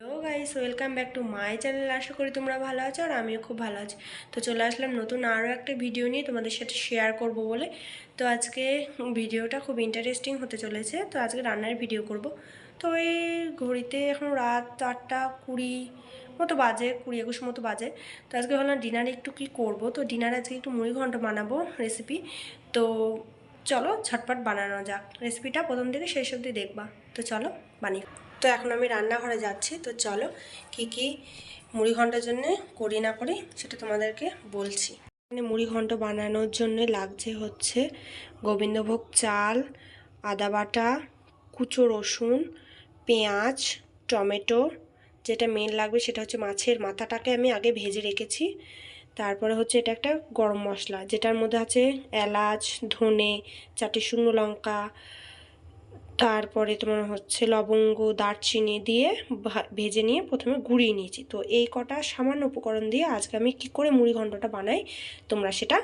Hello guys welcome back to my channel আশা করি তোমরা ভালো আছো আর আমিও খুব ভালো আছি। তো চলে আসলাম নতুন আরও একটা ভিডিও নিয়ে তোমাদের সাথে শেয়ার করব বলে। তো আজকে ভিডিওটা খুব ইন্টারেস্টিং হতে চলেছে। তো আজকে রান্নার ভিডিও করব। তো এই ঘড়িতে এখন রাত আটটা কুড়ি মতো বাজে, কুড়ি একুশ মতো বাজে। তো আজকে ভাবলাম ডিনারে একটু কি করব? তো ডিনারে আজকে একটু মুড়ি ঘন্ট বানাবো রেসিপি তো চলো ঝটপট বানানো যাক। রেসিপিটা প্রথম থেকে শেষ অবধি দেখবা। তো চলো বানিয়ে তো এখন আমি রান্নাঘরে যাচ্ছি, তো চলো কি কি মুড়ি ঘণ্টার জন্য করি না করি সেটা তোমাদেরকে বলছি। এখানে মুড়ি ঘন্ট বানানোর জন্য লাগছে হচ্ছে গোবিন্দভোগ চাল, আদা বাটা, কুচো রসুন, পেঁয়াজ, টমেটো, যেটা মেন লাগবে সেটা হচ্ছে মাছের মাথাটাকে আমি আগে ভেজে রেখেছি। তারপরে হচ্ছে এটা একটা গরম মশলা, যেটার মধ্যে আছে এলাচ, ধনে, চারটে শুকনো লঙ্কা তারপরে তোমার হচ্ছে লবঙ্গ, দারচিনি দিয়ে ভেজে নিয়ে প্রথমে গুঁড়িয়ে নিয়েছি। তো এই কটা সামান্য উপকরণ দিয়ে আজকে আমি কি করে মুড়ি ঘণ্টটা বানাই, তোমরা সেটা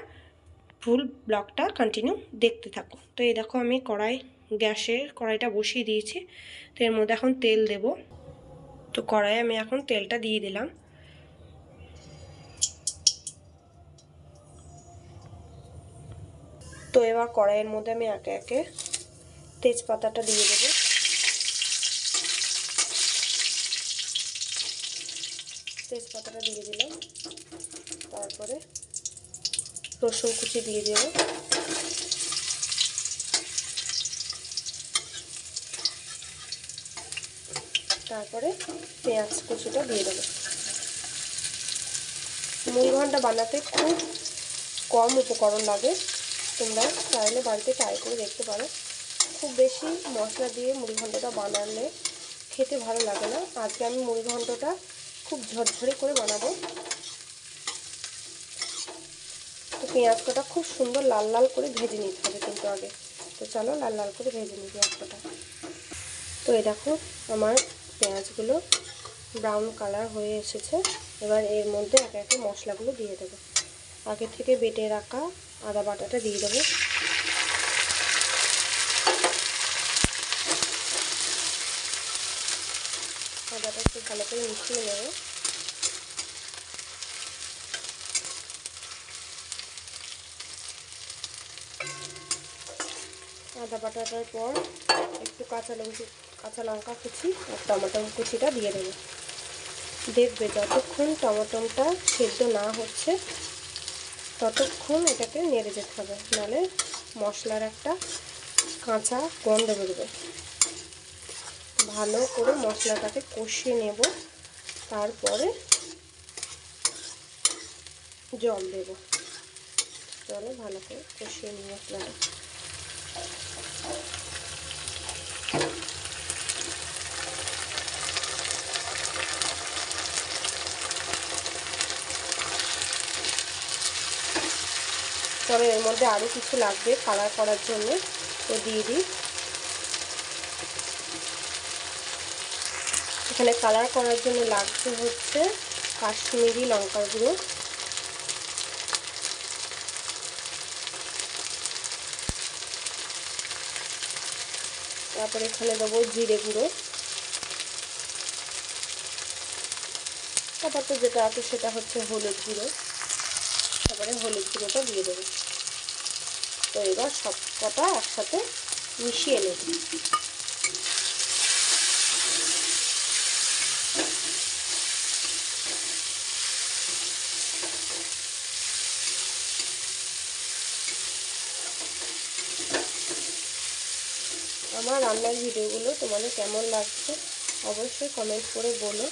ফুল ব্লগটা কন্টিনিউ দেখতে থাকো। তো এই দেখো আমি কড়াই, গ্যাসে কড়াইটা বসিয়ে দিয়েছি, তো এর মধ্যে এখন তেল দেব। তো কড়াই আমি এখন তেলটা দিয়ে দিলাম। তো এবার কড়াইয়ের মধ্যে আমি একে একে তেজপাতাটা দিয়ে দেবো। তেজপাতাটা দিয়ে দিলাম। তারপরে রসুন কুচি দিয়ে দেব। তারপরে পেঁয়াজ কুচিটা দিয়ে দেবো। মুড়ি ঘণ্টা বানাতে খুব কম উপকরণ লাগে। তোমরা চাইলে বাড়িতে ট্রাই করে দেখতে পারো। খুব বেশি মশলা দিয়ে মুড়ি ঘন্টটা বানালে খেতে ভালো লাগে না। আজকে আমি মুড়ি খুব ঝরঝরে করে বানাবো। তো পেঁয়াজ কটা খুব সুন্দর লাল লাল করে ভেজে নিতে হবে কিন্তু আগে। তো চলো লাল লাল করে ভেজে নিই পেঁয়াজ কটা তো এই দেখো আমার পেঁয়াজগুলো ব্রাউন কালার হয়ে এসেছে। এবার এর মধ্যে একে একে মশলাগুলো দিয়ে দেবো। আগে থেকে বেটে রাখা আদা বাটাটা দিয়ে দেবো আদাটা একটু ভালো করে মিশিয়ে নেব আদা বাটাটার পর একটু কাঁচা লঙ্কা কাঁচা লঙ্কা কুচি আর টমেটো কুচিটা দিয়ে দেবো। দেখবে যতক্ষণ টমেটোটা সেদ্ধ না হচ্ছে, ততক্ষণ এটাকে নেড়ে যেতে হবে। নাহলে মশলার একটা কাঁচা গন্ধ বেরোবে। ভালো করে মশলাটাকে কষিয়ে নেব। তারপরে জল দেব। জলে ভালো করে কষিয়ে নিই মশলাটা। তবে এর মধ্যে আরও কিছু লাগবে কালার করার জন্য। তো দিয়ে দিই। এখানে কালার করার জন্য লাগছে হচ্ছে কাশ্মীরি লঙ্কার গুঁড়ো। তারপরে এখানে দেবো জিরে গুঁড়ো। তারপর তো যেটা আছে সেটা হচ্ছে হলুদ গুঁড়ো। তারপরে হলুদ গুঁড়োটা দিয়ে দেবো। তো এবার সব কটা একসাথে মিশিয়ে নেব। আমার রান্নার ভিডিওগুলো তোমাদের কেমন লাগছে অবশ্যই কমেন্ট করে বলো।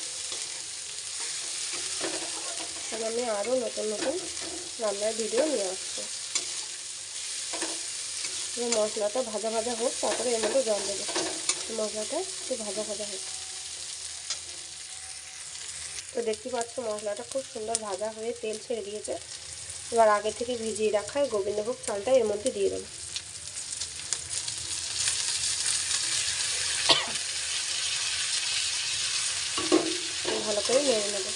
আমি আরও নতুন নতুন রান্নার ভিডিও নিয়ে আসব। মশলাটা ভাজা ভাজা হোক, তারপরে এর মধ্যে জল দেবো। মশলাটা একটু ভাজা ভাজা হোক। তো দেখতে পাচ্ছ মশলাটা খুব সুন্দর ভাজা হয়ে তেল ছেড়ে দিয়েছে। এবার আগে থেকে ভিজিয়ে রাখা গোবিন্দভোগ চালটা এর মধ্যে দিয়ে দেবো ভালো করে নেড়ে নেব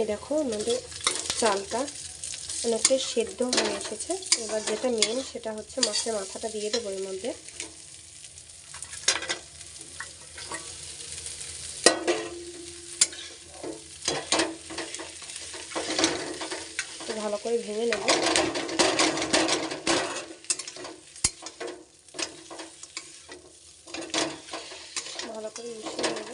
এই দেখো আমাদের চালটা অনেকটা সেদ্ধ হয়ে এসেছে। এবার যেটা মেন সেটা হচ্ছে মাছের মাথাটা দিয়ে দেবো এর মধ্যে। ভালো করে ভেঙে নেব। ভালো করে মিশিয়ে নেব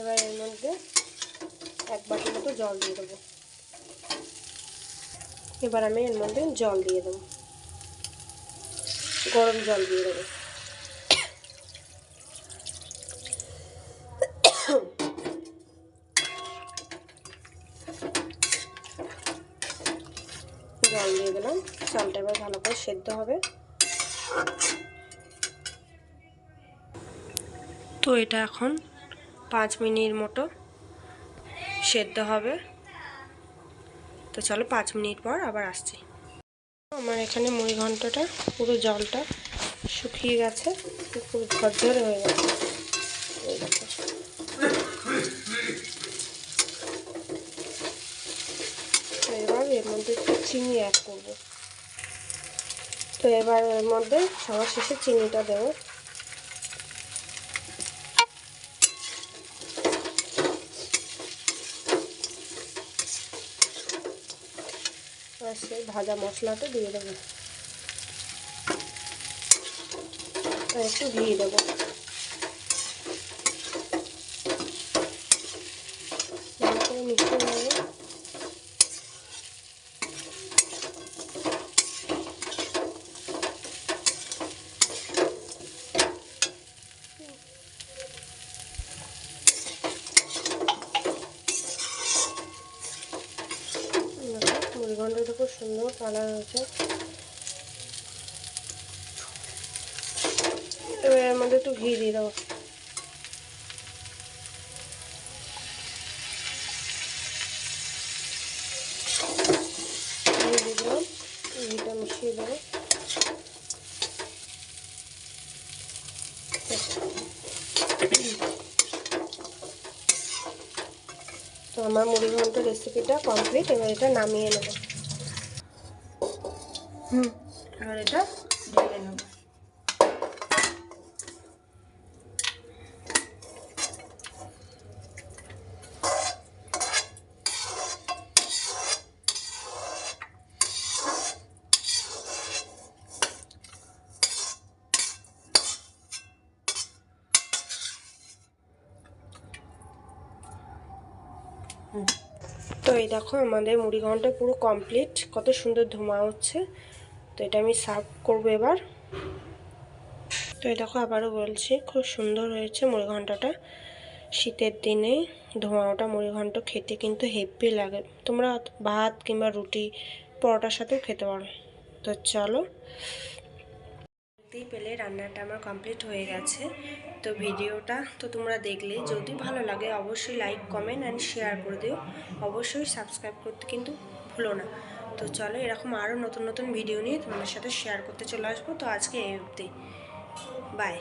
এবার এর মধ্যে এক বাটির মতো জল দিয়ে দেবো। এবার আমি এর মধ্যে জল দিয়ে দেবো। গরম জল দিয়ে দেবো। জল দিয়ে দিলাম। চালটা এবার ভালো করে সেদ্ধ হবে। তো এটা এখন পাঁচ মিনিট মতো সেদ্ধ হবে। তো চলো পাঁচ মিনিট পর আবার আসছি। আমার এখানে মুড়ি ঘন্টটা, পুরো জলটা শুকিয়ে গেছে, পুরো ঝরঝরে হয়ে গেছে। এবার এর মধ্যে চিনি অ্যাড করব। তো এবার এর মধ্যে সবার শেষে চিনিটা দেবো। আর সেই ভাজা মশলাটা দিয়ে দেবো। একটু দিয়ে দেবো ভালো করে মিশিয়ে নেব মুড়িঘণ্টটা খুব সুন্দর কালার হয়েছে। এবার এর মধ্যে একটু ঘি দিয়ে দেবো। আমার মুড়ি ঘন্ট রেসিপিটা কমপ্লিট এবার এটা নামিয়ে নেব। হুম এবার এটা ঢেলে নেব এই দেখো, আমাদের মুড়ি ঘণ্টা পুরো কমপ্লিট কত সুন্দর ধোঁয়া হচ্ছে। তো এটা আমি সার্ভ করব এবার। তো এই দেখো, আবারও বলছি, খুব সুন্দর হয়েছে মুড়ি ঘন্টাটা। শীতের দিনে ধোঁয়া ওটা মুড়ি ঘন্ট খেতে কিন্তু হেভি লাগে। তোমরা ভাত কিংবা রুটি, পরোটার সাথেও খেতে পারো। তো চলো দেখতেই পেলে রান্নাটা আমার কমপ্লিট হয়ে গেছে। তো ভিডিওটা তো তোমরা দেখলে যদি ভালো লাগে অবশ্যই লাইক কমেন্ট অ্যান্ড শেয়ার করে দিও। অবশ্যই সাবস্ক্রাইব করতে কিন্তু ভুলো না। তো চলো এরকম আরও নতুন নতুন ভিডিও নিয়ে তোমাদের সাথে শেয়ার করতে চলে আসব। তো আজকে এই অবধি। বাই